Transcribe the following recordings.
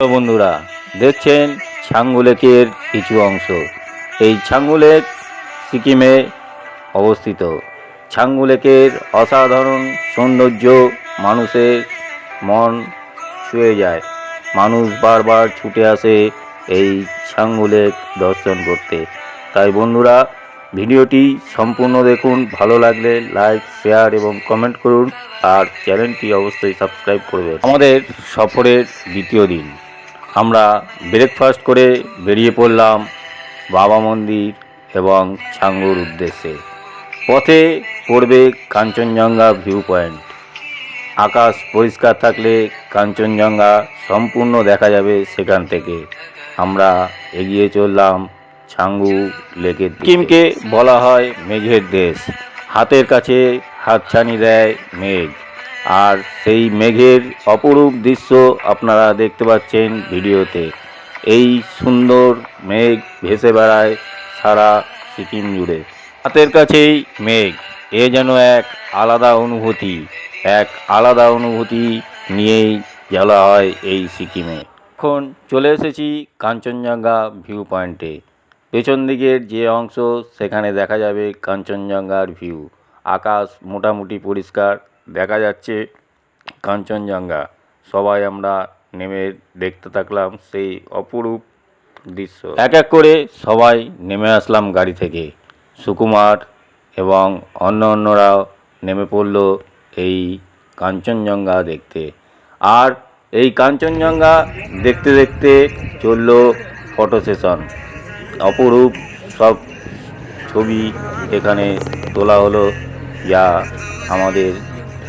বন্ধুরা, দেখছেন ছাঙ্গুলেকের কিছু অংশ। এই ছাঙ্গুলেক সিকিমে অবস্থিত। ছাঙ্গুলেকের অসাধারণ সৌন্দর্য মানুষের মন ছুঁয়ে যায়। মানুষ বারবার ছুটে আসে এই ছাঙ্গুলেক দর্শন করতে। তাই বন্ধুরা, ভিডিওটি সম্পূর্ণ দেখুন। ভালো লাগলে লাইক, শেয়ার এবং কমেন্ট করুন। আর চ্যানেলটি অবশ্যই সাবস্ক্রাইব করবে আমাদের সফরের দ্বিতীয় দিন। আমরা ব্রেকফাস্ট করে বেরিয়ে পড়লাম বাবা মন্দির এবং ছাঙ্গুর উদ্দেশ্যে। পথে পড়বে কাঞ্চনজঙ্ঘা ভিউ পয়েন্ট আকাশ পরিষ্কার থাকলে কাঞ্চনজঙ্ঘা সম্পূর্ণ দেখা যাবে সেখান থেকে। আমরা এগিয়ে চললাম ছাঙ্গু লেকের কিমকে বলা হয় মেঘের দেশ। হাতের কাছে হাতছানি দেয় মেঘ। আর সেই মেঘের অপরূপ দৃশ্য আপনারা দেখতে পাচ্ছেন ভিডিওতে। এই সুন্দর মেঘ ভেসে বেড়ায় সারা সিকিম জুড়ে। হাতের কাছেই মেঘ, এ যেন এক আলাদা অনুভূতি, এক আলাদা অনুভূতি নিয়েই জ্বালা হয় এই সিকিমে। এখন চলে এসেছি কাঞ্চনজঙ্ঘা ভিউ পয়েন্টে। পেছন দিকের যে অংশ, সেখানে দেখা যাবে কাঞ্চনজঙ্ঘার ভিউ। আকাশ মোটামুটি পরিষ্কার দেখা যাচ্ছে কাঞ্চনজঙ্ঘা। সবাই আমরা নেমে দেখতে থাকলাম সেই অপরূপ দৃশ্য। এক এক করে সবাই নেমে আসলাম গাড়ি থেকে। সুকুমার এবং অন্য অন্যরাও নেমে পড়ল এই কাঞ্চনজঙ্ঘা দেখতে। আর এই কাঞ্চনজঙ্ঘা দেখতে দেখতে চলল ফটো সেশন। অপরূপ সব ছবি এখানে তোলা হলো। যা আমাদের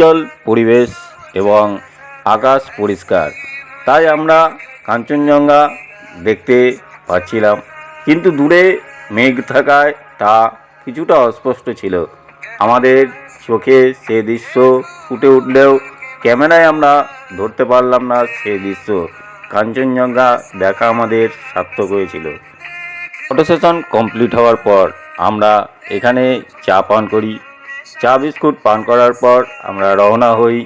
জল পরিবেশ এবং আকাশ পরিষ্কার। তাই আমরা কাঞ্চনজঙ্ঘা দেখতে পাচ্ছিলাম। কিন্তু দূরে মেঘ থাকায় তা কিছুটা অস্পষ্ট ছিল। আমাদের চোখে সে দৃশ্য ফুটে উঠলেও ক্যামেরায় আমরা ধরতে পারলাম না সে দৃশ্য। কাঞ্চনজঙ্ঘা দেখা আমাদের সার্থক হয়েছিল। ফটো সেশন কমপ্লিট হওয়ার পর আমরা এখানে চা পান করি। চা বিস্কুট পান করার পর আমরা রওনা হই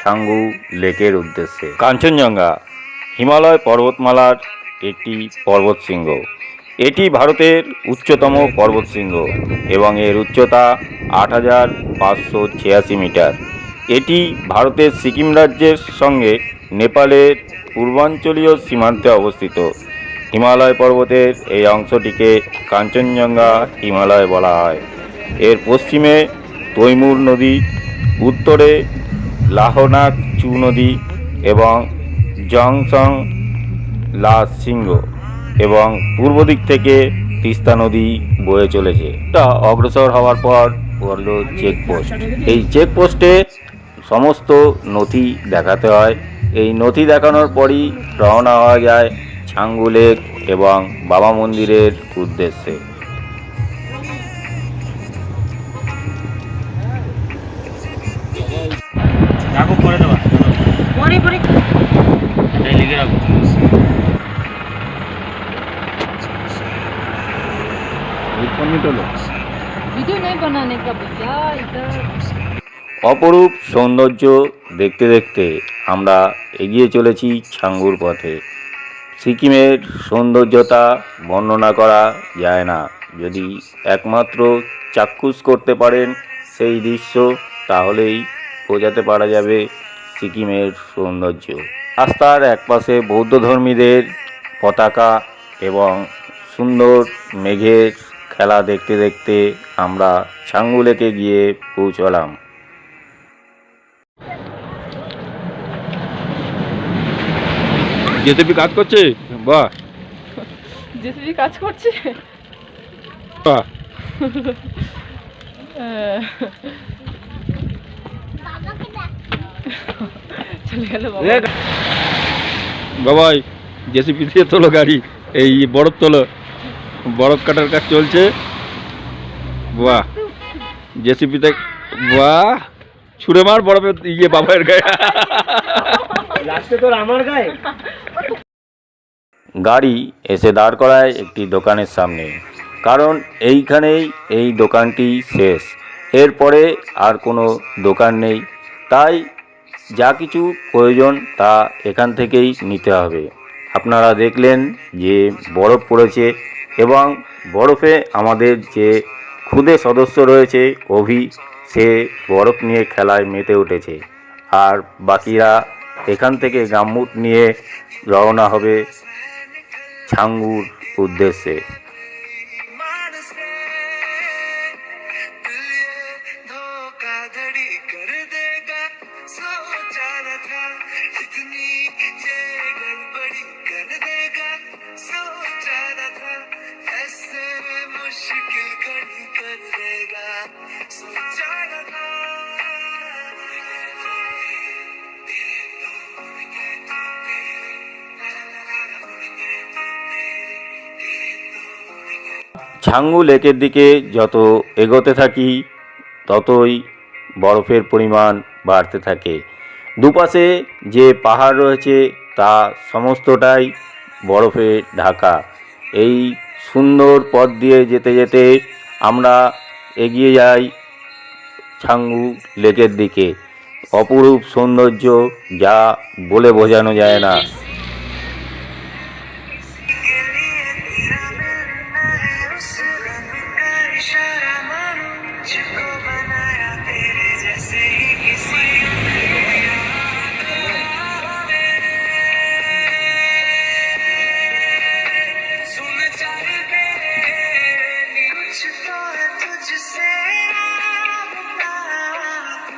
ছাঙ্গু লেকের উদ্দেশ্যে। কাঞ্চনজঙ্ঘা, হিমালয় পর্বতমালার একটি পর্বতশৃঙ্গ। এটি ভারতের উচ্চতম পর্বতশৃঙ্গ এবং এর উচ্চতা আট হাজার পাঁচশো ছিয়াশি মিটার। এটি ভারতের সিকিম রাজ্যের সঙ্গে নেপালের পূর্বাঞ্চলীয় সীমান্তে অবস্থিত। হিমালয় পর্বতের এই অংশটিকে কাঞ্চনজঙ্ঘা হিমালয় বলা হয়। এর পশ্চিমে তৈমুর নদী, উত্তরে লাহনাক চু নদী এবং জংসং লা সিংহ এবং পূর্ব দিক থেকে তিস্তা নদী বয়ে চলেছে। তা অগ্রসর হওয়ার পর পড়ল চেকপোস্ট এই চেকপোস্টে সমস্ত নথি দেখাতে হয়। এই নথি দেখানোর পরই রওনা হওয়া যায় ছাঙ্গু লেক এবং বাবা মন্দিরের উদ্দেশ্যে। অপরূপ সৌন্দর্য দেখতে দেখতে আমরা এগিয়ে চলেছি ছাঙ্গুর পথে। সিকিমের সৌন্দর্যতা বর্ণনা করা যায় না। যদি একমাত্র চাক্ষুষ করতে পারেন সেই দৃশ্য, তাহলেই বোঝাতে পারা যাবে সিকিমের সৌন্দর্য। রাস্তার একপাশে বৌদ্ধ ধর্মীদের পতাকা এবং সুন্দর মেঘের খেলা দেখতে দেখতে আমরা ছাঙ্গু লেকে গিয়ে পৌঁছলাম। জেসিপি কাজ করছে? বাহ। জেসিবি কাজ করছে? বাহ। চলে গেল বাবা। বাবাই জেসিপি দিয়ে তোলো গাড়ি এই বরফ তোলো। বরফ কাটার কাজ চলছে। বাহ। জেসিপিতে বাহ। ছুড়ে মার বরফের ইয়ে গায়ে। লাস্টে তোর আমার গায়ে। গাড়ি এসে দাঁড় করায় একটি দোকানের সামনে। কারণ এইখানেই এই দোকানটি শেষ। এরপরে আর কোনো দোকান নেই। তাই যা কিছু প্রয়োজন তা এখান থেকেই নিতে হবে। আপনারা দেখলেন যে বরফ পড়েছে এবং বরফে আমাদের যে খুদে সদস্য রয়েছে অভি। সে বরফ নিয়ে খেলায় মেতে উঠেছে। আর বাকিরা এখান থেকে গাম্মুট নিয়ে রওনা হবে ছাঙ্গুর উদ্দেশ্যে। she ছাঙ্গু লেকের দিকে যত এগোতে থাকি, ততই বরফের পরিমাণ বাড়তে থাকে। দুপাশে যে পাহাড় রয়েছে, তা সমস্তটাই বরফে ঢাকা। এই সুন্দর পথ দিয়ে যেতে যেতে আমরা এগিয়ে যাই ছাঙ্গু লেকের দিকে। অপরূপ সৌন্দর্য যা বলে বোঝানো যায় না।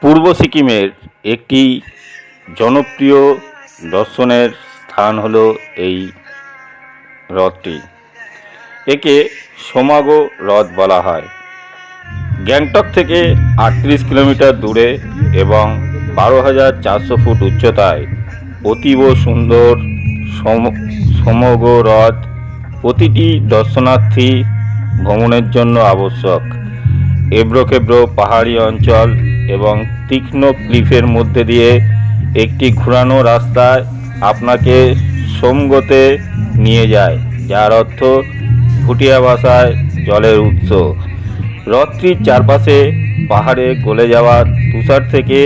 পূর্ব সিকিমের একটি জনপ্রিয় দর্শনের স্থান হলো এই হ্রদটি। একে সোমাগো হ্রদ বলা হয়। গ্যাংটক থেকে আটত্রিশ কিলোমিটার দূরে এবং বারো হাজার চারশো ফুট উচ্চতায় অতীব সুন্দর সম- সমগো হ্রদ প্রতিটি দর্শনার্থী ভ্রমণের জন্য আবশ্যক। এবড়োখেবড়ো পাহাড়ি অঞ্চল এবং তীক্ষ্ণ ক্লিফের মধ্যে দিয়ে একটি ঘোরানো রাস্তায় আপনাকে সোমগোতে নিয়ে যায়, যার অর্থ ভুটিয়া ভাষায় জলের উৎস। হ্রদটির চারপাশে পাহাড়ে গলে যাওয়া তুষার থেকে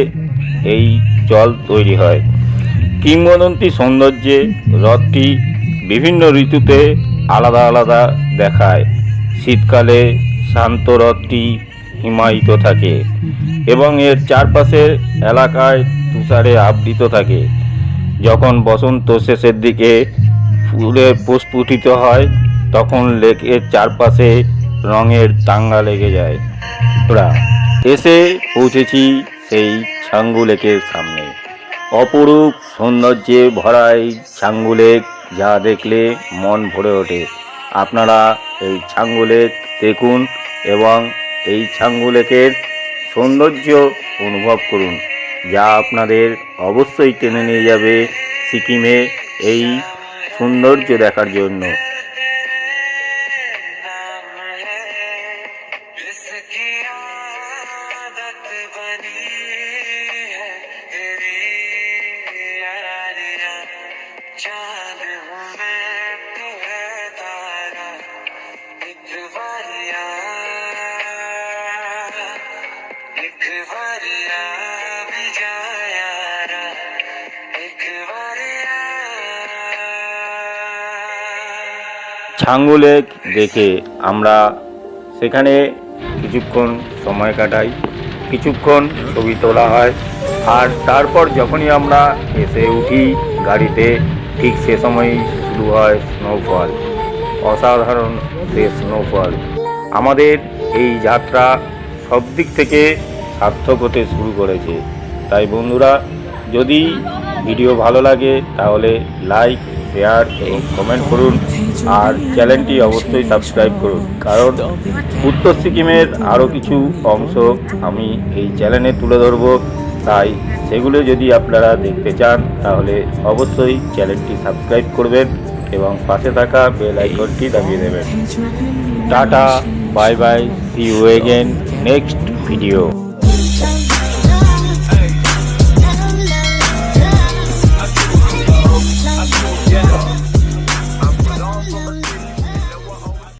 এই জল তৈরি হয়। কিংবদন্তি সৌন্দর্যে হ্রদটি বিভিন্ন ঋতুতে আলাদা আলাদা দেখায়। শীতকালে শান্ত হ্রদটি হিমায়িত থাকে এবং এর চারপাশের এলাকায় তুষারে আবৃত থাকে। যখন বসন্ত শেষের দিকে ফুলে প্রস্ফুটিত হয়, তখন লেকের চারপাশে রঙের দাঙ্গা লেগে যায়। আমরা এসে পৌঁছেছি সেই ছাঙ্গু লেকের সামনে। অপরূপ সৌন্দর্যে ভরা এই ছাঙ্গু লেক যা দেখলে মন ভরে ওঠে। আপনারা এই ছাঙ্গু লেক দেখুন এবং এই ছাঙ্গু লেকের সৌন্দর্য অনুভব করুন, যা আপনাদের অবশ্যই টেনে নিয়ে যাবে সিকিমে এই সৌন্দর্য দেখার জন্য। ছাঙ্গু লেক দেখে আমরা সেখানে কিছুক্ষণ সময় কাটাই, কিছুক্ষণ ছবি তোলা হয় আর তারপর যখনই আমরা এসে উঠি গাড়িতে, ঠিক সে সময়ই শুরু হয় স্নোফল অসাধারণ সে স্নোফল আমাদের এই যাত্রা সব দিক থেকে সার্থক হতে শুরু করেছে। তাই বন্ধুরা, যদি ভিডিও ভালো লাগে তাহলে লাইক শেয়ার এবং কমেন্ট করুন আর চ্যানেলটি অবশ্যই সাবস্ক্রাইব করুন। কারণ উত্তর সিকিমের আরও কিছু অংশ আমি এই চ্যানেলে তুলে ধরব। তাই সেগুলো যদি আপনারা দেখতে চান, তাহলে অবশ্যই চ্যানেলটি সাবস্ক্রাইব করবেন এবং পাশে থাকা বেল আইকনটি দাবিয়ে দেবেন। Tata bye bye see you again next video